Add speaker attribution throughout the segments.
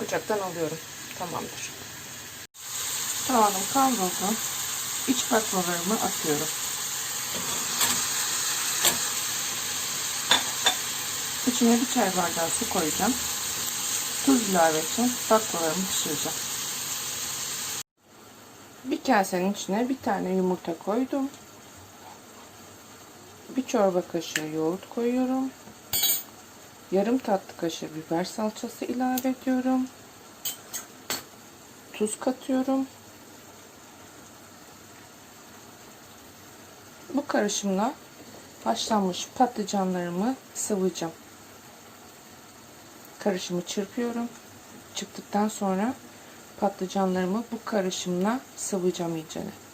Speaker 1: Bıçaktan alıyorum. Tamamdır. Soğanım kavruldu. İç bakmalarımı atıyorum. İçine bir çay bardağı su koyacağım. Tuz ilave için baklalarımı pişireceğim. Bir kasenin içine bir tane yumurta koydum. Bir çorba kaşığı yoğurt koyuyorum. Yarım tatlı kaşığı biber salçası ilave ediyorum. Tuz katıyorum. Bu karışımla haşlanmış patlıcanlarımı sıvayacağım. Karışımı çırpıyorum. Çıktıktan sonra patlıcanlarımı bu karışımla sıvayacağım iyicene.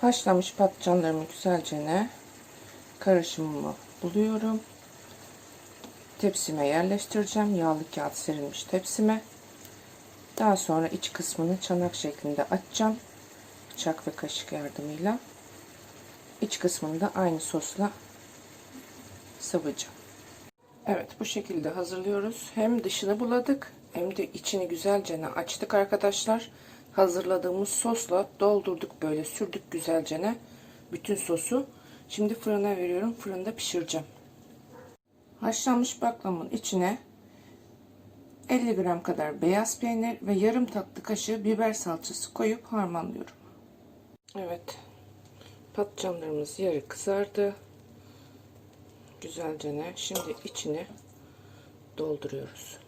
Speaker 1: Haşlanmış patlıcanlarımı güzelce karışımımı buluyorum. Tepsime yerleştireceğim. Yağlı kağıt serilmiş tepsime. Daha sonra iç kısmını çanak şeklinde açacağım. Bıçak ve kaşık yardımıyla. İç kısmını da aynı sosla sıvayacağım. Evet bu şekilde hazırlıyoruz. Hem dışını buladık hem de içini güzelce açtık arkadaşlar. Hazırladığımız sosla doldurduk böyle sürdük güzelce bütün sosu. Şimdi fırına veriyorum. Fırında pişireceğim. Haşlanmış baklamın içine 50 gram kadar beyaz peynir ve yarım tatlı kaşığı biber salçası koyup harmanlıyorum. Evet. Patlıcanlarımız yarı kızardı. Güzelce ne? Şimdi içini dolduruyoruz.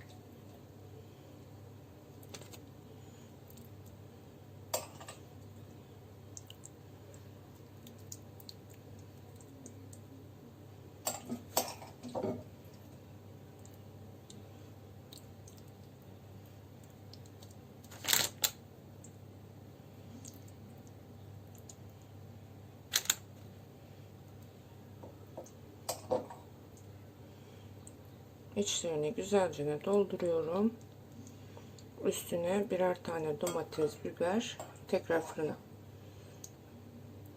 Speaker 1: İçlerini güzelce dolduruyorum. Üstüne birer tane domates, biber, tekrar fırına.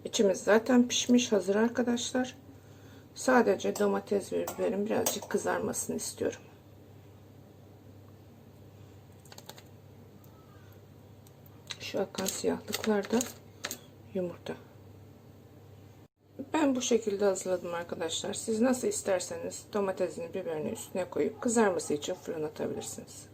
Speaker 1: İçimiz zaten pişmiş hazır arkadaşlar. Sadece domates ve biberin birazcık kızarmasını istiyorum. Şu akan siyahlıklarda yumurta. Ben bu şekilde hazırladım arkadaşlar. Siz nasıl isterseniz domatesini biberini üstüne koyup kızarması için fırına atabilirsiniz.